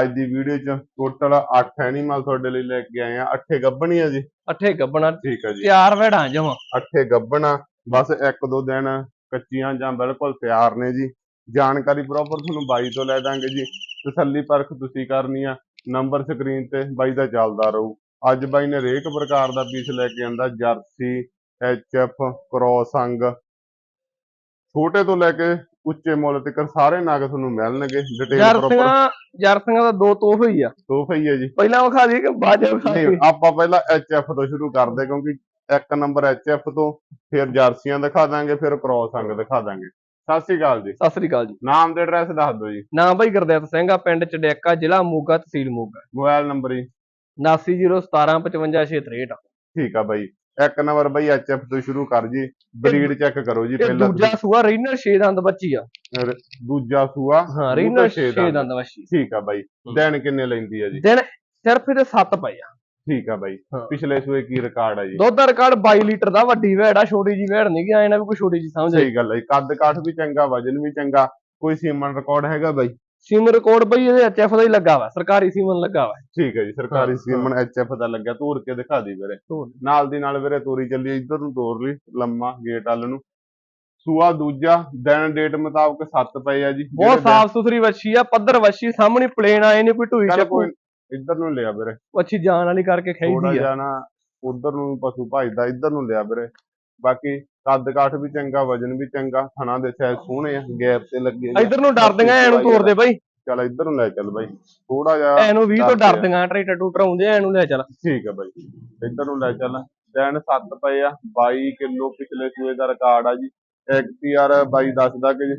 ਅੱਜ ਦੀ ਵੀਡੀਓ 'ਚ ਟੋਟਲ 8 ਐਨੀਮਲ ਤੁਹਾਡੇ ਲਈ ਲੈ ਕੇ ਆਏ ਆ। ਅੱਠੇ ਗੱਭਣੀ ਆ ਜੀ? ਅੱਠੇ ਗੱਬਣਾ। ਠੀਕ ਹੈ ਜੀ। ਤਿਆਰ ਵੜਾਂ ਜਮਾ। ਅੱਠੇ ਗੱਭਣਾ ਬਸ ਇੱਕ ਦੋ ਦਿਨ ਕੱਚੀਆਂ ਜਾਂ ਬਿਲਕੁਲ ਤਿਆਰ ਨੇ ਜੀ। ਜਾਣਕਾਰੀ ਪ੍ਰੋਪਰ ਤੁਹਾਨੂੰ ਬਾਈ ਤੋਂ ਲੈ ਦਾਂਗੇ ਜੀ। ਤਸੱਲੀ ਪਰਖ ਤੁਸੀਂ ਕਰਨੀ ਆ। ਨੰਬਰ ਸਕਰੀਨ ਤੇ ਬਾਈ ਦਾ ਚੱਲਦਾ ਰਹੂ। ਅੱਜ ਬਾਈ ਨੇ ਹਰੇਕ ਪ੍ਰਕਾਰ ਦਾ ਪੀਸ ਲੈ ਕੇ ਆਂਦਾ। ਜਰਸੀ ਐਚਐਫ ਕ੍ਰੋਸ ਅੰਗ। ਛੋਟੇ ਤੋਂ ਲੈ ਕੇ ਉੱਚੇ ਮੁੱਲ ਤੱਕ ਸਾਰੇ ਨਗ ਤੁਹਾਨੂੰ ਮਿਲਣਗੇ ਡਿਟੇਲ ਪ੍ਰੋਪਰ ਜਰਸੀਆਂ ਜਰਸੀਆਂ ਦਾ ਦੋ ਤੋਹਫੇ ਹੀ ਆ। ਤੋਹਫਾ ਹੀ ਹੈ ਜੀ। ਪਹਿਲਾਂ ਵਿਖਾ ਦਈਏ ਕਿ ਬਾਅਦ ਚ ਵਿਖਾ ਦਈਏ? ਆਪਾਂ ਪਹਿਲਾਂ ਐਚਐਫ ਤੋਂ ਸ਼ੁਰੂ ਕਰਦੇ ਕਿਉਂਕਿ ਇੱਕ ਨੰਬਰ ਐਚਐਫ ਤੋਂ ਫਿਰ ਜਰਸੀਆਂ ਦਿਖਾ ਦਾਂਗੇ ਫਿਰ ਕ੍ਰੋਸ ਅੰਗ ਦਿਖਾ ਦਾਂਗੇ। ਸਤਿ ਸ਼੍ਰੀ ਅਕਾਲ ਜੀ। ਸਤਿ ਸ੍ਰੀ ਅਕਾਲ ਜੀ। ਨਾਮ ਤੇ ਐਡਰੈਸ ਦੱਸ ਦਿਓ ਜੀ। ਨਾਮ ਬਾਈ ਗੁਰਦੇਵ ਸਿੰਘ ਆ ਪਿੰਡ ਚੜਿਆਕਾ ਜ਼ਿਲ੍ਹਾ ਮੋਗਾ ਤਹਿਸੀਲ ਮੋਗਾ। ਮੋਬਾਈਲ ਨੰਬਰ ਜੀ। 7901755663 ਠੀਕ ਆ ਬਾਈ। ਇੱਕ ਨੰਬਰ ਬਾਈ ਐਚਐਫ ਤੋਂ ਸ਼ੁਰੂ ਕਰ ਜੀ ਬਰੀਡ ਚੈੱਕ ਕਰੋ ਜੀ ਪਹਿਲਾਂ ਦੂਜਾ ਸੂਆ ਰੀਨਰ 6 ਦੰਦ ਬੱਚੀ ਆ। ਦੂਜਾ ਸੂਆ ਹਾਂ ਰੀਨਰ ਛੇ 6 ਦੰਦ। ਬੱਚੀ। ਠੀਕ ਆ ਬਾਈ। ਦਿਨ ਕਿੰਨੇ ਲੈਂਦੀ ਆ ਜੀ? ਦਿਨ ਸਿਰਫ ਇਹਦੇ 7 ਪਏ ਆ। ਠੀਕ ਆ ਬਾਈ। ਪਿਛਲੇ ਸੂਏ ਕੀ ਰਿਕਾਰਡ ਆ ਜੀ? ਦੁੱਧ ਦਾ ਰਿਕਾਰਡ 22 ਲੀਟਰ ਦਾ ਵੱਡੀ ਭੈੜ ਆ ਛੋਟੀ ਜੀ ਭੈੜ ਨਹੀਂ ਗਿਆ ਇਹਨਾਂ ਵੀ ਕੋਈ ਛੋਟੀ ਜੀ ਸਮਝ ਸਹੀ ਗੱਲ ਜੀ। ਕੱਦ ਕਾਠ ਵੀ ਚੰਗਾ ਵਜਨ ਵੀ ਚੰਗਾ ਕੋਈ ਸੀਮਨ ਰਿਕਾਰਡ ਹੈਗਾ ਬਾਈ? ਸਿਮ ਰਿਕਾਰਡ ਬਈ ਇਹਦੇ ਐਚਐਫ ਦਾ ਹੀ ਲੱਗਾ ਵਾ ਸਰਕਾਰੀ ਸੀਮਨ ਲੱਗਾ ਵਾ। ਠੀਕ ਹੈ ਜੀ ਸਰਕਾਰੀ ਸੀਮਨ ਐਚਐਫ ਦਾ ਲੱਗਿਆ ਤੋਰ ਕੇ ਦਿਖਾ ਦੀ ਵੀਰੇ। ਨਾਲ ਦੀ ਨਾਲ ਵੀਰੇ ਤੋਰੀ ਚੱਲੀ ਇੱਧਰ ਨੂੰ ਤੋਰ ਲਈ ਲੰਮਾ ਗੇਟ ਵੱਲ ਨੂੰ। ਸੂਆ ਦੂਜਾ ਦਿਨ ਡੇਟ ਮੁਤਾਬਕ 7 ਪਏ ਆ ਜੀ ਬਹੁਤ ਸਾਫ਼ ਸੁਥਰੀ ਵੱਛੀ ਆ ਪੱਧਰ ਵੱਛੀ ਸਾਹਮਣੇ ਪਲੇਨ ਆਏ ਨੇ ਕੋਈ ਢੂਈ ਚੱਕੂ। ਕੋਈ ਇੱਧਰ ਨੂੰ ਲਿਆ ਵੀਰੇ। ਵੱਛੀ ਜਾਨ ਵਾਲੀ ਕਰਕੇ ਥੋੜਾ ਖਾਈਦੀ ਆ। ਜਿਹਾ ਨਾ ਉਧਰ ਨੂੰ ਪਸ਼ੂ ਭਜਦਾ ਇੱਧਰ ਨੂੰ ਲਿਆ ਵੀਰੇ। ਬਾਕੀ ਕੱਦ ਕਾਠ ਵੀ ਚੰਗਾ ਵਜਨ ਵੀ ਚੰਗਾ ਥਣਾ ਦੇ ਸਾਈਜ਼ ਸੋਹਣੇ ਆ ਗੈਪ ਤੇ ਲੱਗੇ ਨੇ। ਇਧਰ ਨੂੰ ਡਰਦੀਆਂ ਐਨੂੰ ਤੋਰਦੇ ਬਈ। ਚੱਲ ਇੱਧਰ ਨੂੰ ਲੈ ਚੱਲ ਬਾਈ ਥੋੜਾ ਜਿਹਾ ਐਨੂੰ 20 ਤੋਂ ਡਰਦੇ ਆ। ਡਰਦੀਆਂ ਟਰੈਕਟਰ ਟੂਟਰ ਆਉਂਦੇ ਆ ਐਨੂੰ ਲੈ ਚੱਲ। ਠੀਕ ਹੈ ਬਾਈ ਇੱਧਰ ਨੂੰ ਲੈ ਚੱਲ। ਦਿਨ 7 ਪਏ ਆ 22 ਕਿਲੋ ਪਿਛਲੇ ਸੂਏ ਦਾ ਰਿਕਾਰਡ ਆ ਜੀ। ਐਕਟੀਆਰ ਬਾਈ ਦੱਸਦਾ ਕਿ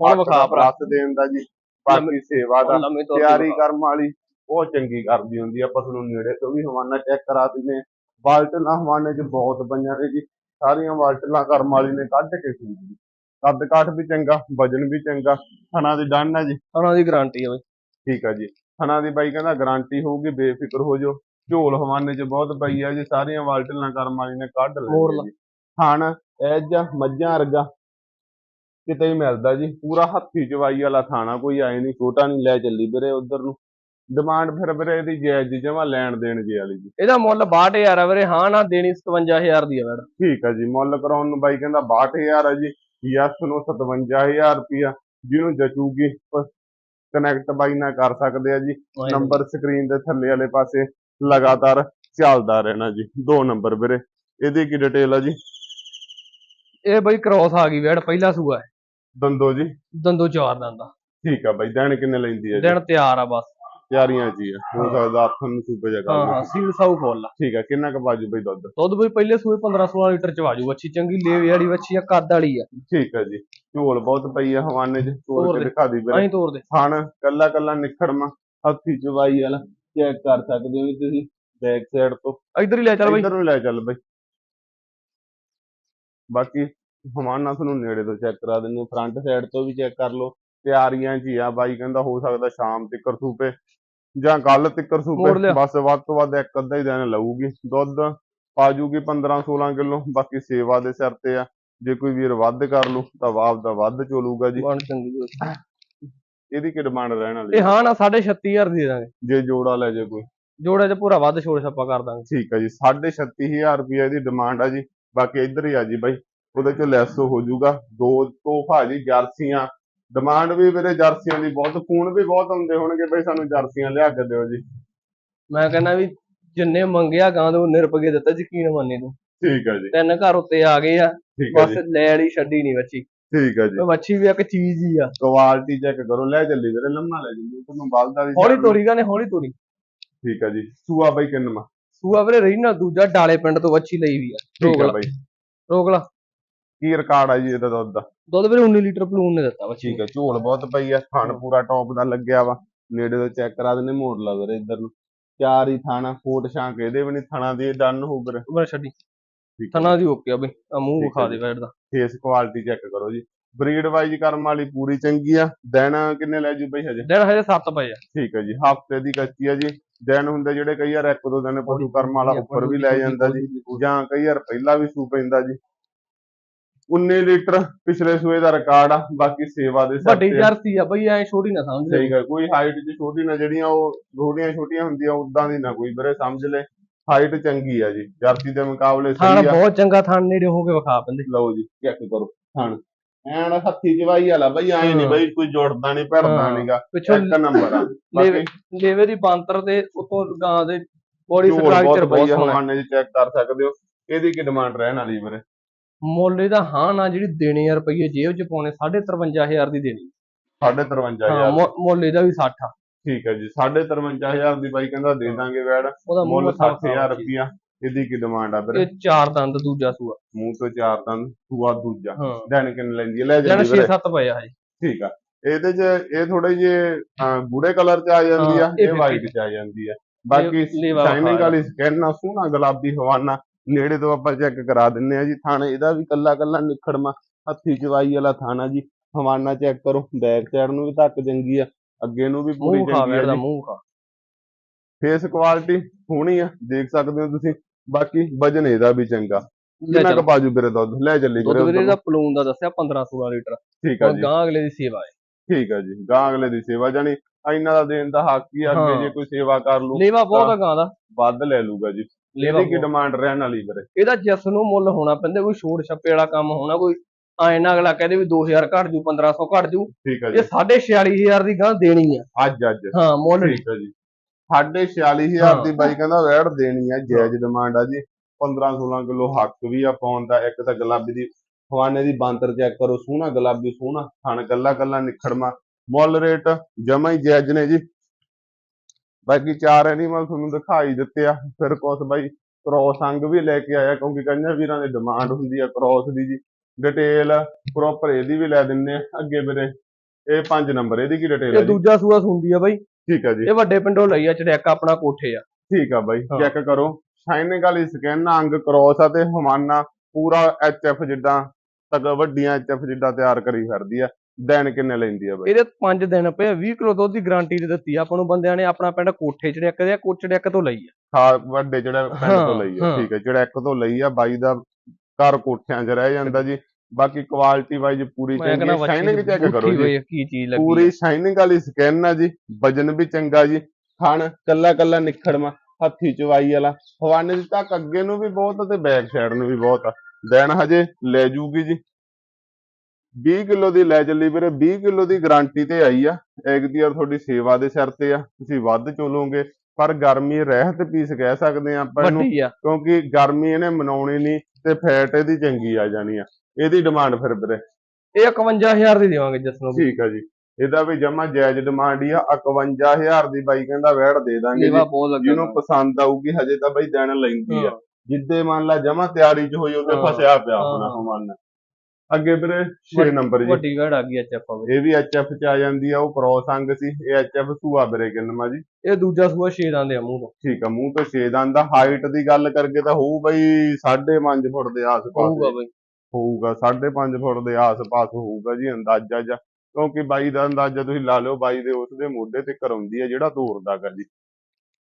ਹੁਣ ਵਿਖਾ ਪਲੱਸ ਦੇਣ ਦਾ ਜੀ ਬਾਕੀ ਸੇਵਾ ਦਾ। ਤਿਆਰੀ ਕਰਮ ਵਾਲੀ ਉਹ ਚੰਗੀ ਕਰਦੀ ਹੁੰਦੀ ਆ ਆਪਾਂ ਤੁਹਾਨੂੰ ਨੇੜੇ ਤੋਂ ਵੀ ਹਵਾਨਾ ਚੈੱਕ ਕਰਾ ਦਿੰਦੇ ਬਾਲਟਨਾ ਹਵਾਨੇ 'ਚ ਬਹੁਤ ਪਈਆਂ ਨੇ ਜੀ ਸਾਰੀਆਂ ਬਾਲਟਨਾ ਕਰਮ ਵਾਲੀ ਨੇ ਕੱਢ ਕੇ ਸੂਈ ਜੀ ਕੱਦ ਕਾਠ ਵੀ ਚੰਗਾ ਵਜਨ ਵੀ ਚੰਗਾ ਥਣਾ ਦੀ ਡੰਨ ਆ ਜੀ। ਉਹਨਾਂ ਦੀ ਗਾਰੰਟੀ ਆ ਬਈ। ਠੀਕ ਆ ਜੀ। ਥਣਾ ਦੀ ਬਾਈ ਕਹਿੰਦਾ ਗਾਰੰਟੀ ਹੋਊਗੀ ਬੇਫਿਕਰ ਹੋ ਜਾਓ। ਝੋਲ ਹਵਾਨੇ 'ਚ ਬਹੁਤ ਪਈ ਆ ਜੀ ਸਾਰੀਆਂ ਬਾਲਟਨਾ ਕਰਮ ਵਾਲੀ ਨੇ ਕੱਢ ਲਈ ਲਾ। ਜੀ। ਥਣ ਐਜ ਮੱਝਾਂ ਵਰਗਾ ਕਿਤੇ ਹੀ ਮਿਲਦਾ ਜੀ। ਪੂਰਾ ਹੱਥੀ ਚਵਾਈ ਵਾਲਾ ਥਾਣਾ ਕੋਈ ਆਏ ਨਹੀਂ ਛੋਟਾ ਨਹੀਂ ਲੈ ਚੱਲੀ ਵੀਰੇ ਉਧਰ ਨੂੰ। ਡਿਮਾਂਡ ਫਿਰ ਵੀਰੇ ਇਹਦੀ ਜਾਇਜ਼ ਜਮਾ ਲੈਣ ਦੇਣ ਜੀ ਵਾਲੀ ਜੀ। ਇਹਦਾ ਮੁੱਲ 62000 ਆ ਵੀਰੇ ਹਾਂ ਨਾ ਦੇਣੀ 57000 ਦੀ ਆ ਮੈਡਮ ਠੀਕ ਆ ਜੀ ਮੁੱਲ ਕਰਾਉਣ ਨੂੰ ਬਾਈ ਕਹਿੰਦਾ 62000 ਆ ਜੀ ਯਸ ਨੂੰ 57000 ਰੁਪਿਆ ਜਿਹਨੂੰ ਜਚੂਗੀ ਕਨੈਕਟ ਬਾਈ ਨਾਲ ਕਰ ਸਕਦੇ ਆ ਜੀ। ਨੰਬਰ ਸਕਰੀਨ ਦੇ ਥੱਲੇ ਵਾਲੇ ਪਾਸੇ ਲਗਾਤਾਰ ਚੱਲਦਾ ਰਹਿਣਾ ਜੀ ਦੋ ਨੰਬਰ ਵੀਰੇ। ਇਹਦੀ ਕੀ ਡਿਟੇਲ ਆ ਜੀ? ਇਹ ਬਈ ਕ੍ਰੋਸ ਆ ਗਈ ਵੇੜ ਪਹਿਲਾ ਸੂਆ ਹੈ। ਦੰਦੋ ਜੀ। ਦੰਦੋ ਚਾਰ ਦੰਦ ਠੀਕ ਆ ਬਾਈ ਦਿਨ ਕਿੰਨੇ ਲੈਂਦੀ ਆ ਜੀ? ਦਿਨ ਤਿਆਰ ਆ ਬਸ। ਤਿਆਰੀਆਂ ਜੀ ਆ। ਹੋ ਸਕਦਾ ਹੱਥਾਂ ਨੂੰ ਸੂਬੇ ਹਾਂ ਜਗਾ ਹਾਂ ਸੀਲ ਸਾਊ ਫੁੱਲ ਆ। ਠੀਕ ਆ ਕਿੰਨਾ ਕੁ ਬਾਜੂ ਬਈ ਦੁੱਧ? ਦੁੱਧ ਬਈ ਪਹਿਲੇ ਸੂਏ 15 16 ਲੀਟਰ ਚ ਵਾਜੂ ਵੱਛੀ ਚੰਗੀ ਲੇਵੇ ਵਾਲੀ ਵੱਛੀ ਆ ਕੱਦ ਵਾਲੀ ਆ। ਠੀਕ ਆ ਜੀ। ਝੋਲ ਬਹੁਤ ਪਈ ਆ ਹਵਾਨੇ 'ਚ ਤੋੜ ਤੋੜ ਕੇ ਦੇ। ਦਿਖਾ ਦੀ ਵੀਰੇ। ਐਂ ਤੋਰ ਦੇ। ਥਣ ਕੱਲਾ ਕੱਲਾ ਨਿਖੜਮਾ ਹੱਥੀ ਚਵਾਈ ਵਾਲਾ। ਚੈੱਕ ਕਰ ਸਕਦੇ ਹੋ ਜੀ ਤੁਸੀਂ ਬੈਕ ਸਾਈਡ ਤੋਂ। ਇੱਧਰ ਹੀ ਲੈ ਚੱਲ ਬਈ। ਇੱਧਰ ਨੂੰ ਲੈ ਚੱਲ ਬਈ। ਬਾਕੀ ਹਵਾਨਾ ਤੁਹਾਨੂੰ ਨੇੜੇ ਤੋਂ ਚੈੱਕ ਕਰਾ ਦਿੰਦੇ ਫਰੰਟ ਸਾਈਡ ਤੋਂ ਵੀ ਚੈੱਕ ਕਰ ਲਓ। ਤਿਆਰੀਆਂ 'ਚ ਹੀ ਆ। ਬਾਈ ਕਹਿੰਦਾ ਹੋ ਸਕਦਾ ਸ਼ਾਮ ਤੱਕ ਸੂਪੇ ਜਾਂ ਕੱਲ ਤੱਕ ਮੋੜ ਸੂਪੇ। ਬਸ ਵੱਧ ਤੋਂ ਵੱਧ ਇੱਕ ਅੱਧਾ ਹੀ ਦਿਨ ਲਊਗੀ। ਦੁੱਧ ਪਾ ਜੂਗੀ 15 16 ਕਿਲੋ ਬਾਕੀ ਸੇਵਾ ਦੇ ਸਿਰ ਤੇ ਆ। ਜੇ ਕੋਈ ਵੀਰ ਵੱਧ ਕਰ ਲੂ ਤਾਂ ਵਾਪ ਦਾ ਵੱਧ ਚੋਲੂਗਾ ਜੀ। ਬਣ ਚੰਗੀ ਵੱਛੀ। ਇਹਦੀ ਕੀ ਡਿਮਾਂਡ ਰਹਿਣ ਵਾਲੀ ਇਹ ਹਾਂ? ਨਾ 36500 ਦੇ ਦਾਂਗੇ। ਜੇ ਜੋੜਾ ਲੈ ਜੇ ਕੋਈ। ਜੋੜੇ ਚ ਪੂਰਾ ਵੱਧ ਛੋੜ ਛਾਪਾ ਕਰ ਦਾਂਗੇ। ਠੀਕ ਹੈ ਜੀ 36500 ਰੁਪਏ ਦੀ ਡਿਮਾਂਡ ਆ ਜੀ। ਬਾਕੀ ਇੱਧਰ ਹੀ ਆ ਜੀ ਬਾਈ ਉਹਦੇ ਚੋਂ ਲੈਸ ਹੋ ਜਾਊਗਾ ਦੋ ਤੋਹਫਾ ਜੀ ਜਰਸੀਆਂ ਡਿਮਾਂਡ ਵੀ ਵੀਰੇ ਜਰਸੀਆਂ ਦੀ ਬਹੁਤ ਫੋਨ ਵੀ ਬਹੁਤ ਆਉਂਦੇ ਹੋਣਗੇ ਬਈ ਸਾਨੂੰ ਜਰਸੀਆਂ ਲਿਆ ਕੇ ਦਿਓ ਜੀ। ਮੈਂ ਕਹਿੰਦਾ ਵੀ ਜਿੰਨੇ ਮੰਗਿਆ ਗਾਂ ਦੇ ਉਹਨੇ ਰੁਪਏ ਦਿੱਤਾ ਯਕੀਨ ਮੰਨੇ ਤੂੰ ਠੀਕ ਹੈ ਜੀ। ਤਿੰਨ ਘਰ ਉੱਤੇ ਆ ਗਏ ਆ ਠੀਕ ਹੈ ਬਸ ਜੀ। ਲੈ ਵਾਲੀ ਛੱਡੀ ਨਹੀਂ ਵੱਛੀ ਠੀਕ ਹੈ ਜੀ। ਉਹ ਵੱਛੀ ਵੀ ਇੱਕ ਚੀਜ਼ ਹੀ ਆ। ਕੁਆਲਿਟੀ ਚੈੱਕ ਕਰੋ ਲੈ ਚੱਲੀ ਵੀਰੇ ਲੰਮਾ ਲੈ ਜੀ ਤੁਹਾਨੂੰ ਬਲਦਾ ਵੀ ਹੌਲੀ ਤੋਰੀ ਗਾ ਨੇ ਹੌਲੀ ਤੋਰੀ। ਠੀਕ ਹੈ ਜੀ। ਸੂਆ ਬਾਈ ਕਿੰਨਵਾ ਸੂਆ ਵੀਰੇ ਰਹੀ ਨਾ ਦੂਜਾ ਡਾਲੇ ਪਿੰਡ ਤੋਂ ਵੱਛੀ ਲਈ ਵੀ ਆ। ਠੀਕ ਹੈ ਲਾ। ਬਾਈ। ਰੋਕ ਲਾ। ਕੀ ਰਿਕਾਰਡ ਆ ਜੀ ਇਹਦਾ ਦੁੱਧ ਦਾ? ਦੁੱਧ ਵੀਰੇ 19 ਲੀਟਰ ਪਲੂਨ ਨੇ ਦਿੱਤਾ ਵੱਛੀ ਠੀਕ ਹੈ ਝੋਲ ਬਹੁਤ ਪਈ ਆ ਥਣ ਪੂਰਾ ਟੌਪ ਦਾ ਲੱਗਿਆ ਵਾ। ਨੇੜੇ ਤੋਂ ਚੈੱਕ ਕਰਾ ਦਿੰਦੇ ਮੋੜ ਲਾ ਵੀਰੇ ਇੱਧਰ ਨੂੰ। ਚਾਰ ਹੀ ਥਾਣਾ ਫੋਟ ਛਾਂਕ ਇਹਦੇ ਵੀ ਨਹੀਂ ਥਣਾ ਦੀ ਡਨ ਹੋ ਵੀਰੇ। ਮੈਂ ਛੱਡੀ। ਥਣਾ ਦੀ ਓਕੇ ਆ ਬਈ ਆ ਮੂੰਹ ਵਿਖਾ ਦੇ ਬੈਡ ਦਾ। ਫੇਸ ਕੁਆਲਿਟੀ ਚੈੱਕ ਕਰੋ ਜੀ। ਬਰੀਡ ਵਾਈਜ਼ ਕਰਮ ਵਾਲੀ ਪੂਰੀ ਚੰਗੀ ਆ। ਦਿਨ ਕਿੰਨੇ ਲੈ ਜੂ ਬਈ ਹਜੇ? ਦਿਨ ਹਜੇ 7 ਪਏ ਆ। ਠੀਕ ਹੈ ਜੀ ਹਫ਼ਤੇ ਦੀ ਕੱਚੀ ਆ ਜੀ। ਦਿਨ ਹੁੰਦੇ ਜਿਹੜੇ ਕਈ ਵਾਰ ਇੱਕ ਦੋ ਦਿਨ ਪਸ਼ੂ ਕਰਮ ਵਾਲਾ ਉੱਪਰ ਵੀ ਲੈ ਜਾਂਦਾ ਜੀ। ਜਾਂ ਕਈ ਵਾਰ ਪਹਿਲਾਂ ਵੀ ਸੂ ਪੈਂਦਾ ਜੀ। 19 ਲੀਟਰ ਪਿਛਲੇ ਸੂਏ ਦਾ ਰਿਕਾਰਡ ਆ ਬਾਕੀ ਸੇਵਾ ਦੇ ਸਿਰ ਵੱਡੀ। ਜਰਸੀ ਆ ਬਈ ਐ ਛੋਟੀ ਨਾ ਸਮਝ ਲੈ ਸਹੀ ਗੱਲ ਕੋਈ ਹਾਈਟ 'ਚ ਛੋਟੀ ਨਾ ਜਿਹੜੀਆਂ ਉਹ ਥੋੜੀਆਂ ਛੋਟੀਆਂ ਹੁੰਦੀਆਂ ਉਦਾਂ ਦੀ ਨਾ ਕੋਈ ਵੀਰੇ ਸਮਝ ਲੈ। ਹਾਈਟ ਚੰਗੀ ਆ ਜੀ ਜਰਸੀ ਦੇ ਮੁਕਾਬਲੇ ਸਹੀ ਆ। ਬਹੁਤ ਚੰਗਾ ਥਾਣ ਨੇੜੇ ਹੋ ਕੇ ਵਿਖਾ ਪੈਂਦੇ। ਲਓ ਜੀ ਚੈੱਕ ਕਰੋ ਥਣ ਐਨ ਹੱਥੀ ਜਵਾਈ ਵਾਲਾ ਬਈ ਐ ਨਹੀਂ ਹਾਂ। ਬਈ ਕੋਈ ਜੋੜਦਾ ਨਹੀਂ ਭਰਦਾ ਹਾਂ। ਨਹੀਂਗਾ ਇੱਕ ਨੰਬਰ ਆ ਲੇਵੇ ਦੀ ਬਾਂਤਰ ਤੇ ਉਤੋਂ ਗਾਂ ਦੇ ਬੋਡੀ ਸਟਰਕਚਰ ਬਹੁਤ ਸੋਹਣਾ। 'ਚ ਚੈੱਕ ਕਰ ਸਕਦੇ ਹੋ। ਇਹਦੀ ਕੀ ਡਿਮਾਂਡ ਰਹਿਣ ਵਾਲੀ ਵੀਰੇ? ਮੁੱਲ ਇਹਦਾ ਹਾਂ ਨਾ ਜਿਹੜੀ ਦੇਣੀ ਆ ਰੁਪਈਏ ਜੇਬ 'ਚ ਪਾਉਣੇ 53500 ਦੀ ਦੇਣੀ। 53500 ਹਾਂ ਮੁ- ਮੁੱਲ ਇਹਦਾ ਵੀ 60 ਆ। ਠੀਕ ਹੈ ਜੀ 53500 ਦੀ ਬਾਈ ਕਹਿੰਦਾ ਦੇ ਦਾਂਗੇ ਵੈੜ। ਮੁੱਲ ਮੂੰਹ 60000 ਰੁਪਿਆ ਇਹਦੀ ਕੀ ਡਿਮਾਂਡ ਆ ਵੀਰੇ? ਇਹ ਚਾਰ ਦੰਦ ਦੂਜਾ ਸੂਆ। ਮੂੰਹ ਤੋਂ ਚਾਰ ਦੰਦ ਸੂਆ ਦੂਜਾ। ਦਿਨ ਕਿੰਨੇ ਲੈਂਦੀ ਲੈ ਜਾਂਦੀ ਵੀਰੇ। 6-7 ਪਏ ਆ ਠੀਕ ਆ। ਇਹਦੇ 'ਚ ਇਹ ਥੋੜੇ ਜੇ ਗੂੜੇ ਕਲਰ 'ਚ ਆ ਜਾਂਦੀ ਆ ਇਹ ਵਾਈਟ 'ਚ ਆ ਜਾਂਦੀ ਆ। ਬਾਕੀ ਸ਼ਾਈਨਿੰਗ ਵਾਲੀ ਸਕਿਨ ਆ ਸੋਹਣਾ ਗੁਲਾਬੀ ਹਵਾਨਾ। ਨੇੜੇ ਤੋਂ ਆਪਾਂ ਚੈੱਕ ਕਰਾ ਦਿੰਨੇ ਆ ਜੀ ਥਣ ਇਹਦਾ ਵੀ ਕੱਲਾ ਕੱਲਾ ਨਿਖੜਮਾ ਹੱਥੀ ਚਵਾਈ ਵਾਲਾ ਥਾਣਾ ਜੀ ਹਵਾਨਾ ਚੈੱਕ ਕਰੋ ਬੈਕ ਸਾਈਡ ਨੂੰ ਵੀ ਧੱਕ ਚੰਗੀ ਆ ਅੱਗੇ ਨੂੰ ਵੀ ਪੂਰੀ ਚੰਗੀ ਆ ਵੇੜਦਾ ਜੀ। ਮੂੰਹ ਖਾ। ਫੇਸ ਕੁਆਲਿਟੀ ਹੋਣੀ ਆ ਦੇਖ ਸਕਦੇ ਹੋ ਤੁਸੀਂ ਬਾਕੀ ਵਜਨ ਇਹਦਾ ਵੀ ਚੰਗਾ। ਕਿੰਨਾ ਕੁ ਬਾਜੂ ਵੀਰੇ ਦੁੱਧ? ਲੈ ਚੱਲੀ ਵੀਰੇ ਵੀਰੇ ਦਾ। ਪਲੂਨ ਦਾ ਦੱਸਿਆ 15-16 ਲੀਟਰ। ਠੀਕ ਆ ਜੀ। ਗਾਂ ਅਗਲੇ ਦੀ ਸੇਵਾ ਹੈ। ਠੀਕ ਆ ਜੀ ਗਾਂ ਅਗਲੇ ਦੀ ਸੇਵਾ ਜਾਨੀ ਇੰਨਾ ਦਾ ਦੇਣ ਦਾ ਹੱਕ ਹੀ ਆ, ਅੱਗੇ। ਜੇ ਕੋਈ ਸੇਵਾ ਕਰ ਲੂ ਲੇਵਾ ਬਹੁਤ ਆ ਗਾਂ ਦਾ। ਵੱਧ ਲੈ ਲੂਗਾ ਜੀ। ਲੇਵਾ ਇਹਦੀ ਕੀ। ਡਿਮਾਂਡ ਰਹਿਣ ਵਾਲੀ ਵੀਰੇ? ਇਹਦਾ ਜਿਸ ਨੂੰ ਮੁੱਲ ਹੋਣਾ ਪੈਂਦਾ ਕੋਈ ਛੋੜ ਛੱਪੇ ਵਾਲਾ ਕੰਮ ਹੋਣਾ ਕੋਈ ਐਂ ਨਾ ਅਗਲਾ ਕਹਦੇ ਵੀ 2000 ਘੱਟ ਜੂ 1500 ਘੱਟ ਜੂ ਠੀਕ ਇਹ ਜੀ। 46500 ਦੀ ਗਾਂ ਦੇਣੀ ਆ। ਅੱਜ ਅੱਜ। ਹਾਂ ਮੁੱਲ। ਠੀਕ ਆ ਜੀ। ਸਾਢੇ 46000 ਹਾਂ। ਦੀ ਬਾਈ ਕਹਿੰਦਾ ਵੈੜ ਦੇਣੀ ਆ ਜਾਇਜ਼ ਡਿਮਾਂਡ ਆ ਜੀ। 15 16 ਕਿਲੋ ਹੱਕ ਵੀ ਆ ਪਾਉਣ ਦਾ ਇੱਕ ਤਾਂ ਗੁਲਾਬੀ ਦੀ ਹਵਾਨੇ ਦੀ ਬਾਂਤਰ ਚੈੱਕ ਕਰੋ ਸੋਹਣਾ ਗੁਲਾਬੀ ਸੋਹਣਾ ਥਣ ਕੱਲਾ ਕੱਲਾ ਨਿਖੜਮਾ। ਮੁੱਲ ਰੇਟ ਜਮਾ ਹੀ ਜਾਇਜ਼ ਨੇ ਜੀ। ਬਾਕੀ ਚਾਰ ਐਨੀਮਲ ਤੁਹਾਨੂੰ ਦਿਖਾਈ ਦਿੱਤੇ ਆ। ਫਿਰ ਕੁਛ ਬਾਈ ਕ੍ਰੋਸ ਅੰਗ ਵੀ ਲੈ ਕੇ ਆਇਆ ਕਿਉਂਕਿ ਕਈਆਂ ਵੀਰਾਂ ਦੀ ਡਿਮਾਂਡ ਹੁੰਦੀ ਆ ਕ੍ਰੋਸ ਦੀ ਜੀ। ਡਿਟੇਲ ਪ੍ਰੋਪਰ ਇਹਦੀ ਵੀ ਲੈ ਦਿੰਨੇ ਆ ਅੱਗੇ ਵੀਰੇ ਇਹ 5 ਨੰਬਰ ਇਹਦੀ ਕੀ ਡਿਟੇਲ ਹੈ ਇਹ ਦੂਜਾ ਸੂਆ ਸੁੰਦੀ ਆ ਬਾਈ। ਠੀਕ ਆ ਜੀ। ਇਹ ਵੱਡੇ ਪਿੰਡੋਂ ਲਈ ਆ ਚੜਿਆਕਾ ਆਪਣਾ ਕੋਠੇ ਆ। ਠੀਕ ਆ ਬਾਈ। ਚੈੱਕ ਕਰੋ। ਸ਼ਾਈਨਿੰਗ ਵਾਲੀ ਸਕਿਨ ਅੰਗ ਕ੍ਰੋਸ ਆ ਤੇ ਹਮਾਨਾ ਪੂਰਾ ਐਚਐਫ ਜਿੱਦਾਂ ਤੱਕ ਵੱਡੀਆਂ ਐਚਐਫ ਜਿੱਦਾਂ ਤਿਆਰ ਕਰੀ ਫਿਰਦੀ ਆ। ਦਿਨ ਕਿੰਨੇ ਲੈਂਦੀ ਆ ਬਾਈ? ਇਹਦੇ 5 ਦਿਨ ਪਏ 20 ਕਿਲੋ ਦੁੱਧ ਦੀ ਗਾਰੰਟੀ ਦਿੱਤੀ ਆ। ਆਪਾਂ ਨੂੰ ਬੰਦਿਆਂ ਨੇ ਆਪਣਾ ਪਿੰਡ ਕੋਠੇ ਚੜਿਆਕ ਦੇ ਕੋਟ ਚੜਿਆਕ ਤੋਂ ਲਈ ਆ। ਖਾ ਵੱਡੇ ਜਿਹੜਾ ਪਿੰਡ ਤੋਂ ਹਾਂ, ਲਈ ਆ ਹਾਂ। ਠੀਕ ਹੈ ਜਿਹੜਾ ਇੱਕ ਤੋਂ ਲਈ ਆ ਬਾਈ ਦਾ ਘਰ ਕੋਠਿਆਂ 'ਚ ਰਹਿ ਜਾਂਦਾ ਜੀ। ਬਾਕੀ ਕੁਆਲਿਟੀ ਵਾਈਜ਼ ਪੂਰੀ ਚੰਗੀ ਸ਼ਾਈਨਿੰਗ ਚੈੱਕ ਕਰੋ ਜੀ। ਆ, ਕੀ ਚੀਜ਼ ਲੱਗੀ ਪੂਰੀ ਸ਼ਾਈਨਿੰਗ ਵਾਲੀ ਸਕਿਨ ਆ ਜੀ ਵਜਨ ਵੀ ਚੰਗਾ ਜੀ। ਖਾਣ ਕੱਲਾ ਕੱਲਾ ਨਿਖੜਮਾ ਹੱਥੀ ਚਵਾਈ ਵਾਲਾ। ਹਵਾਨੇ ਦੀ ਤੱਕ ਅੱਗੇ ਨੂੰ ਵੀ ਬਹੁਤ ਆ ਤੇ ਬੈਕ ਸਾਈਡ ਨੂੰ ਵੀ ਬਹੁਤ ਆ। ਦਿਨ ਹਜੇ ਲੈ ਜੂਗੀ ਜੀ। 20 ਕਿਲੋ ਦੀ ਲੈ ਚੱਲੀ ਵੀਰੇ 20 ਕਿਲੋ ਦੀ ਗਾਰੰਟੀ ਤੇ ਆਈ ਆ। ਇੱਕ ਦੀ ਯਾਰ ਤੁਹਾਡੀ ਸੇਵਾ ਦੇ ਸਿਰ ਤੇ ਆ। ਤੁਸੀਂ ਵੱਧ ਚੋਲੋਗੇ ਪਰ ਗਰਮੀ ਰਹਿਤ ਪੀਸ ਕਹਿ ਸਕਦੇ ਆ ਆਪਾਂ ਇਹਨੂੰ ਕਿਉਂਕਿ ਗਰਮੀ ਇਹਨੇ ਮਨਾਉਣੀ ਨਹੀਂ ਤੇ ਫੈਟ ਇਹਦੀ ਚੰਗੀ ਆ ਜਾਣੀ ਆ। ਇਹਦੀ ਡਿਮਾਂਡ ਫਿਰ ਵੀਰੇ। ਇਹ 51000 ਦੀ ਦੇਵਾਂਗੇ ਜਿਸ ਨੂੰ ਵੀ। ਠੀਕ ਆ ਜੀ। ਇਹਦਾ ਵੀ ਜਮਾ ਜਾਇਜ਼ ਡਿਮਾਂਡ ਹੀ ਆ। 51000 ਦੀ ਬਾਈ ਕਹਿੰਦਾ ਵੈੜ ਦੇ ਦਾਂਗੇ ਜਿਹਨੂੰ ਪਸੰਦ ਆਊਗੀ ਹਜੇ ਤਾਂ ਬਾਈ ਦਿਨ ਲੈਂਦੀ ਆ। ਜਿੱਦੇ ਮੰਨ ਲਾ ਜਮਾ ਤਿਆਰੀ 'ਚ ਹੋਈ ਉਹਦੇ। ਫਸਿਆ ਪਿਆ। ਆਪਣਾ ਹਮਾਨ ਅੱਗੇ ਵੀਰੇ 6 ਵੱਡੀ- ਨੰਬਰ ਜੀ। ਵੱਡੀ ਗੜ ਆ ਗਈ ਐਚ ਐਫ ਇਹ ਵੀ ਐਚਐਫ 'ਚ ਆ ਜਾਂਦੀ ਆ ਉਹ ਕ੍ਰੋਸ ਅੰਗ ਸੀ। ਇਹ ਐਚਐਫ ਸੂਆ ਵੀਰੇ ਕਿੰਨਵਾ ਜੀ। ਇਹ ਦੂਜਾ ਸੂਆ 6 ਦੰਦ ਆ ਮੂੰਹ ਤੋਂ। ਠੀਕ ਆ ਮੂੰਹ ਤੋਂ 6 ਦੰਦ ਦਾ ਹਾਈਟ ਦੀ ਗੱਲ ਕਰਕੇ ਤਾਂ ਹੋਊ ਬਈ 5.5 ਫੁੱਟ ਦੇ ਆਸ-ਪਾਸ ਹੋਊਗਾ ਬਈ। ਹੋਊਗਾ 5.5 ਫੁੱਟ ਦੇ ਆਸ-ਪਾਸ ਹੋਊਗਾ ਜੀ ਅੰਦਾਜ਼ਾ ਜਾਂ ਕਿਉਂਕਿ ਬਾਈ ਦਾ ਅੰਦਾਜ਼ਾ ਤੁਸੀਂ ਲਾ ਲਿਓ ਬਾਈ ਦੇ ਉਸ ਦੇ ਮੋਢੇ ਤੇ ਕਰਾਉਂਦੀ ਆ ਜਿਹੜਾ ਤੋਰਦਾ ਗਾ ਜੀ।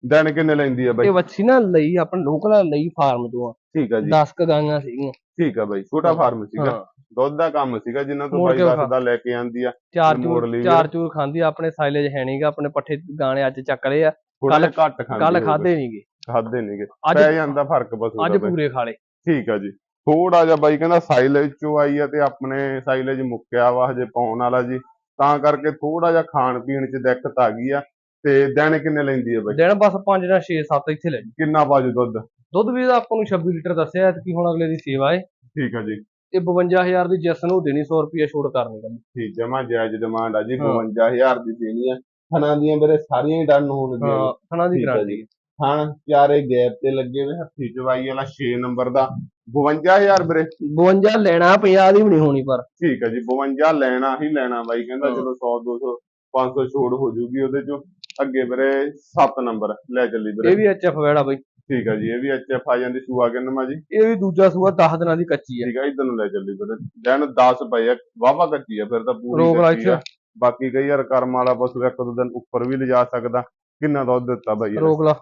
ਦਿਨ ਕਿੰਨੇ ਲੈਂਦੀ ਆ ਬਾਈ? ਇਹ ਵੱਛੀ ਨਾ ਲਈ ਆਪਣਾ ਲੋਕਲ ਲਈ ਫਾਰਮ ਤੋਂ ਆ। ਠੀਕ ਆ ਜੀ। 10 ਕ ਗਾਂਆਂ ਸੀਗੀਆਂ। ਠੀਕ ਆ ਬਾਈ ਛੋਟਾ ਫਾਰਮ ਸੀਗਾ। ਦੁੱਧ ਦਾ ਕੰਮ ਸੀਗਾ ਜਿੰਨਾਂ ਤੋਂ ਬਾਈ ਕੇ ਵਿਖਾ। ਦੱਸਦਾ ਲੈ ਕੇ ਆਂਦੀ ਆ ਚਾਰ ਚੂਰ ਚਾਰ ਚੂਰ ਖਾਂਦੀ ਆ, ਆਪਣੇ ਸਾਈਲੇਜ ਹੈ ਨਹੀਂਗਾ ਆਪਣੇ ਪੱਠੇ ਗਾਣੇ ਅੱਜ ਚੱਕ ਲਏ ਆ। ਜਿਹਾ ਘੱਟ ਖਾਂਦੀ ਕੱਲ। ਖਾਦੇ ਨਹੀਂਗੇ ਖਾਦੇ ਨਹੀਂਗੇ ਪੈ ਜਾਂਦਾ ਫ਼ਰਕ ਬਸ ਅੱਜ। ਪੂਰੇ ਖਾਲੇ ਠੀਕ ਆ ਜੀ। ਥੋੜਾ ਜਿਹਾ ਬਾਈ ਕਹਿੰਦਾ ਸਾਈਲੇਜ ਚੋਂ ਆਈ ਆ ਤੇ ਆਪਣੇ ਸਾਈਲੇਜ ਮੁੱਕਿਆ ਵਾ ਹਜੇ ਪਾਉਣ ਵਾਲਾ ਜੀ। ਤਾਂ ਕਰਕੇ ਥੋੜਾ ਜਿਹਾ ਖਾਣ ਪੀਣ 'ਚ ਦਿੱਕਤ ਆ ਗਈ ਆ ਤੇ ਦਿਨ ਕਿੰਨੇ ਲੈਂਦੀ ਆ ਬਾਈ? ਦਿਨ ਬਸ 5 ਜਾਂ 6 7 ਇੱਥੇ ਲੈ ਜਾਓ। ਕਿੰਨਾ ਬਾਜੂ ਦੁੱਧ? ਦੁੱਧ ਵੀ ਆਪਾਂ ਨੂੰ 26 ਲੀਟਰ ਦੱਸਿਆ ਕਿ ਹੁਣ ਅਗਲੇ ਦੀ ਸੇਵਾ ਏ। ਠੀਕ ਆ ਜੀ। ਇਹ 52000 ਦੀ ਜਿਸ ਨੂੰ ਦੇਣੀ 100 ਰੁਪਏ ਛੋੜ ਕਰਨੀ ਕਹਿੰਦੀ। ਠੀਕ ਜਮਾ ਜਾਇਜ਼ ਡਿਮਾਂਡ ਆ ਜੀ ਹਾਂ। 52000 ਦੀ ਦੇਣੀ ਆ। ਥਣਾ ਦੀਆਂ ਮੇਰੇ ਸਾਰੀਆਂ ਹੀ ਡਨ ਹੋਣਗੀਆਂ ਹਾਂ ਥਣਾ ਦੀ ਠੀਕ ਆ ਗਾਰੰਟੀ ਜੀ। ਥਣ ਚਾਰੇ ਗੈਪ ਤੇ ਲੱਗੇ ਹੋਏ ਹੱਥੀ ਚਵਾਈ ਵਾਲਾ 6 ਨੰਬਰ ਦਾ। 52000 ਵੀਰੇ। 52 ਲੈਣਾ 50 ਦੀ ਵੀ ਨਹੀਂ ਹੋਣੀ ਪਰ। ਠੀਕ ਆ ਜੀ 52 ਲੈਣਾ ਹੀ ਲੈਣਾ ਬਾਈ ਕਹਿੰਦਾ ਹਾਂ। ਚਲੋ 100 200 500 ਛੋੜ ਹੋ ਜੂਗੀ ਉਹਦੇ ਚੋਂ। ਅੱਗੇ ਵੀਰੇ 7 ਨੰਬਰ ਲੈ ਚੱਲੀ ਵੀਰੇ। ਇਹ ਵੀ ਐਚਐਫ ਵੈੜਾ ਬਈ। ਠੀਕ ਆ ਜੀ ਇਹ ਵੀ ਐਚਐਫ ਆ ਜਾਂਦੀ ਸੂਆ ਕਿੰਨਵਾਂ ਜੀ? ਇਹ ਵੀ ਦੂਜਾ ਸੂਆ 10 ਦਿਨਾਂ ਦੀ ਕੱਚੀ ਹੈ ਠੀਕ ਆ ਇਧਰ ਨੂੰ ਲੈ ਚੱਲੀ ਵੀਰੇ ਦਿਨ 10 ਪਏ ਆ ਵਾਵਾ ਕੱਚੀ ਆ ਫਿਰ ਤਾਂ ਪੂਰੀ ਕੱਚੀ ਆ। ਬਾਕੀ ਕਈ ਵਾਰ ਕਰਮ ਵਾਲਾ ਪਸ਼ੂ ਇੱਕ ਦੋ ਦਿਨ ਉੱਪਰ ਵੀ ਲਿਜਾ ਸਕਦਾ ਕਿੰਨਾ ਦੁੱਧ ਦਿੱਤਾ ਬਾਈ? ਰੋਕ ਲਾ।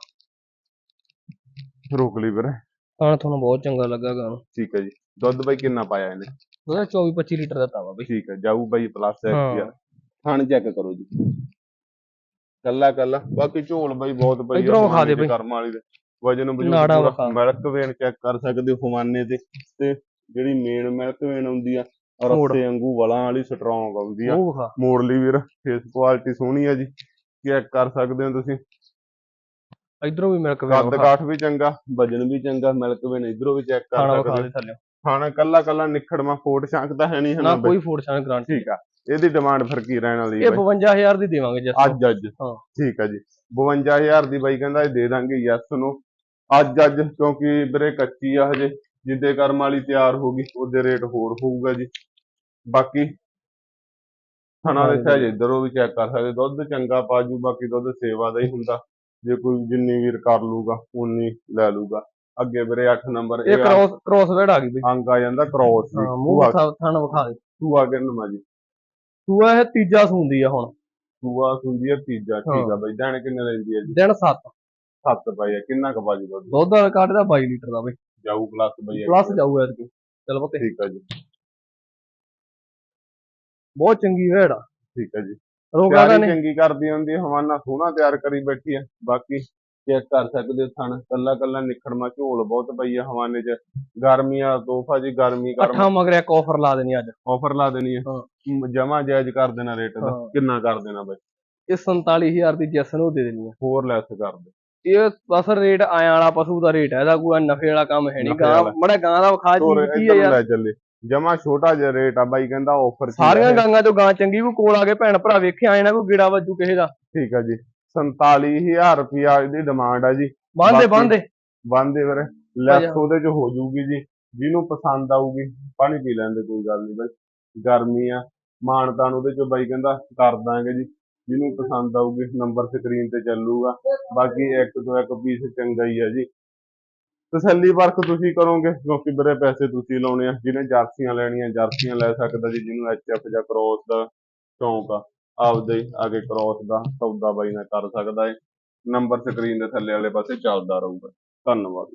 ਰੋਕ ਲਈ ਵੀਰੇ ਖਾਣ ਤੁਹਾਨੂੰ ਬਹੁਤ ਚੰਗਾ ਲੱਗਾ ਗਾ। ਨੂੰ ਠੀਕ ਹੈ ਜੀ ਦੁੱਧ ਬਾਈ ਕਿੰਨਾ ਪਾਇਆ ਇਹਨੇ? ਉਹਦਾ 24 25 ਲੀਟਰ ਦਾ ਤਾਵਾ ਬਈ। ਠੀਕ ਹੈ ਜਾਊ ਬਾਈ ਪਲੱਸ। ਐਕਟਿਆ ਥਣ ਚੈੱਕ ਕਰੋ ਜੀ। ਕੱਲਾ ਕੱਲਾ ਬਾਕੀ ਝੋਲ ਬਾਈ ਬਹੁਤ ਪਈ ਇੱਧਰੋਂ ਦੇ ਬਈ। ਕਰਮ ਵਾਲੀ ਦੇ ਵਜਨ ਨਾੜਾਂ ਵਿਖਾ। ਮਿਲਕ ਵੇਨ ਚੈੱਕ ਕਰ ਸਕਦੇ ਹੋ ਫਮਾਨੇ ਤੇ। ਤੇ ਜਿਹੜੀ ਮੇਨ ਮਿਲਕ ਵੇਨ ਆਉਂਦੀ ਆ ਮੋੜ। ਰੱਸੇ ਵਾਂਗੂ ਵਲਾਂ ਵਾਲੀ ਸਟਰੋਂਗ ਆਉਂਦੀ ਆ। ਉਹ ਵਿਖਾ। ਮੋੜ ਲਈ ਵੀਰ ਫੇਸ ਕੁਆਲਿਟੀ ਸੋਹਣੀ ਆ ਜੀ। ਚੈੱਕ ਕਰ ਸਕਦੇ ਹੋ ਤੁਸੀਂ। ਇਧਰੋਂ ਵੀ ਮਿਲਕ ਕੱਦ ਵੇਖ। ਕਾਠ ਵੀ ਚੰਗਾ ਵਜਨ ਵੀ ਚੰਗਾ ਮਿਲਕ ਵੇਨ ਇਧਰੋਂ ਵੀ ਚੈੱਕ ਕਰ ਖਾਣਾ ਸਕਦੇ ਵਿਖਾ ਦੇ ਥੱਲੇ। ਖਾਣਾ ਕੱਲਾ ਕੱਲਾ ਨਿਖੜਵਾ ਫੋਟ ਛਾਂਕ ਤਾਂ ਹੈ ਨਹੀਂ ਨਾ ਹਨਾ ਬਾਈ? ਕੋਈ ਫੂਡ ਸ਼ਾਨ ਗਰੰਟੀ ਠੀਕ ਆ। ਇਹਦੀ ਡਿਮਾਂਡ ਫਿਰ ਕੀ ਰਹਿਣ ਵਾਲੀ ਇਹ ਹੈ 52000 ਦੀ ਦੇਵਾਂਗੇ ਜਸ ਅੱਜ ਅੱਜ। ਹਾਂ। ਠੀਕ ਆ ਜੀ। 52000 ਦੀ ਬਾਈ ਕਹਿੰਦਾ ਇਹ ਦੇ ਦਾਂਗੇ ਯੈਸ ਨੂੰ ਅੱਜ ਅੱਜ ਕਿਉਂਕਿ ਵੀਰੇ ਕੱਚੀ ਆ ਹਜੇ ਜਿੱਦੇ ਕਰਮ ਵਾਲੀ ਤਿਆਰ ਹੋ ਗਈ ਉਹਦੇ ਰੇਟ ਹੋਰ ਹੋਊਗਾ ਜੀ। ਬਾਕੀ ਥਣਾ ਦੇ ਸਹਿਜ ਇਧਰੋਂ ਵੀ ਚੈੱਕ ਕਰ ਸਕਦੇ ਦੁੱਧ ਚੰਗਾ ਪਾਜੂ ਬਾਕੀ ਦੁੱਧ ਸੇਵਾ ਦਾ ਹੀ ਹੁੰਦਾ। ਜੇ ਕੋਈ ਜਿੰਨੀ ਵੀਰ ਕਰ ਲੂਗਾ ਉਨੀ ਲੈ ਲੂਗਾ। ਅੱਗੇ ਵੀਰੇ 8 ਨੰਬਰ ਇਹ ਕ੍ਰੋਸ ਕ੍ਰੋਸ ਵੇੜ ਆ ਗਈ ਬਈ। ਅੰਗ ਆ ਜਾਂਦਾ ਕ੍ਰੋਸ ਮੂੰਹ ਵਿਖਾ ਥਣ ਵਿਖਾ ਦੇ। ਸੂਆ ਕਿੰਨਾ ਜੀ। ਸੂਆ ਇਹ ਤੀਜਾ ਸੂੰਦੀ ਆ ਹੁਣ। ਸੂਆ ਸੁੰਦੀ ਆ ਤੀਜਾ ਠੀਕ ਆ ਬਾਈ ਜਾਣ ਕਿੰਨੇ ਲੈਂਦੀ ਆ ਜੀ? ਦਿਨ 7 ਸੱਤ ਪਾਈ ਆ ਕਿੰਨਾ ਕੁ ਬਾਜੂ ਦੁੱਧ ਦੁੱਧ ਵਾਲਾ ਕੱਢਦਾ 22 ਲੀਟਰ ਦਾ ਬਈ। ਜਾਊ ਪਲੱਸ ਬਈ ਪਲੱਸ ਜਾਊਗਾ ਐਤਕੀ। ਚਲ ਪਤੇ। ਠੀਕ ਆ ਜੀ। ਬਹੁਤ ਚੰਗੀ ਵੇੜ ਆ। ਠੀਕ ਆ ਜੀ। ਰੋਗਾ ਦਾ ਤਿਆਰੀ ਨੇ। ਚੰਗੀ ਕਰਦੀ ਹੁੰਦੀ ਹੈ ਹਵਾਨਾ ਸੋਹਣਾ ਤਿਆਰ ਕਰੀ ਬੈਠੀ ਆ। ਬਾਕੀ ਚੈੱਕ ਕਰ ਸਕਦੇ ਹੋ ਥਣ। ਕੱਲਾ ਕੱਲਾ ਨਿਖੜਮਾ ਝੋਲ ਬਹੁਤ ਪਈ ਆ ਹਵਾਨੇ 'ਚ। ਗਰਮੀਆਂ ਤੋਹਫਾ ਜੀ ਗਰਮੀ ਅੱਠਾਂ ਕਰਮ ਮਗਰ ਇੱਕ ਆਫਰ ਲਾ ਦੇਣੀ ਅੱਜ। ਆਫਰ ਲਾ ਦੇਣੀ ਹੈ। ਹਾਂ। ਜਮਾ ਜਾਇਜ਼ ਕਰ ਦੇਣਾ ਰੇਟ ਦਾ। ਹਾਂ। ਕਿੰਨਾ ਕਰ ਦੇਣਾ ਬਾਈ? ਇਹ 47000 ਦੀ ਜੈਸ ਨੂੰ ਦੇ ਦੇਣੀ ਆ। ਹੋਰ ਲੈਸ ਕਰ ਦੇ। ਇਹ ਬਸ ਰੇਟ ਆਇਆ ਵਾਲਾ ਪਸ਼ੂ ਦਾ ਰੇਟ ਹੈ ਇਹਦਾ ਕੋਈ ਨਫੇ ਵਾਲਾ ਕੰਮ ਹੈ ਨਹੀਂ ਨਫ਼ੇ ਗਾਂ ਵਾਲਾ। ਮੜਾ ਗਾਂ ਦਾ ਵਿਖਾ ਤੋਰ ਜੀ ਕੀ ਇੱਧਰ ਹੈ ਨੂੰ ਯਾਰ। ਲੈ ਚੱਲੇ ਜਮਾ ਛੋਟਾ ਜਿਹਾ ਰੇਟ ਆ ਬਾਈ ਕਹਿੰਦਾ ਆਫਰ ਸਾਰੀਆਂ ਗਾਂਗਾ ਚੋਂ ਗਾਂ ਚੰਗੀ ਕੋਈ ਕੋਲ ਆ ਕੇ ਭੈਣ ਭਰਾ ਵੇਖਿਆ ਆਏ ਨਾ ਕੋਈ ਗਿੜਾ ਵੱਜੂ ਕਿਸੇ ਦਾ। ਠੀਕ ਆ ਜੀ 47000 ਰੁਪਿਆ ਇਹਦੀ ਡਿਮਾਂਡ ਆ ਜੀ। ਬਾਂਦੇ ਬਾਕੀ- ਬਾਂਦੇ ਬੰਦੇ ਵੀਰੇ ਲੈਸ ਉਹਦੇ ਚ ਹੋ ਜਾਊਗੀ ਜੀ ਜਿਹਨੂੰ ਪਸੰਦ ਆਊਗੀ ਪਾਣੀ ਪੀ ਲੈਂਦੇ ਕੋਈ ਗੱਲ ਨਹੀਂ ਬਾਈ। ਗਰਮੀ ਆ ਮਾਨਤਾਨ ਉਹਦੇ ਚ ਬਾਈ ਕਹਿੰਦਾ ਕਰ ਦਾਂਗੇ ਜੀ। ਜਿਹਨੂੰ ਪਸੰਦ ਆਊਗੀ ਨੰਬਰ ਸਕਰੀਨ ਤੇ ਚੱਲੂਗਾ। ਬਾਕੀ ਇੱਕ ਤੋਂ ਇੱਕ ਪੀਸ ਚੰਗਾ ਹੀ ਹੈ ਜੀ। ਤਸੱਲੀ ਵਰਕ ਤੁਸੀਂ ਕਰੋਗੇ, ਕਿਉਂਕਿ ਵੀਰੇ ਪੈਸੇ ਤੁਸੀਂ ਲਾਉਣੇ ਆ, ਜਿਹਨੇ ਜਰਸੀਆਂ ਲੈਣੀਆਂ, ਜਰਸੀਆਂ ਲੈ ਸਕਦਾ ਜੀ, ਜਿਹਨੂੰ ਐਚਐਫ ਜਾਂ ਕ੍ਰੋਸ ਦਾ ਸ਼ੌਂਕ ਆ, ਆਪਦੇ ਹੀ ਆਗੇ ਕ੍ਰੋਸ ਦਾ ਸੌਦਾ ਬਾਈ ਨਾਲ ਕਰ ਸਕਦਾ ਹੈ ਨੰਬਰ ਸਕਰੀਨ ਦੇ ਥੱਲੇ ਵਾਲੇ ਪਾਸੇ ਚੱਲਦਾ ਰਹੂਗਾ। ਧੰਨਵਾਦ।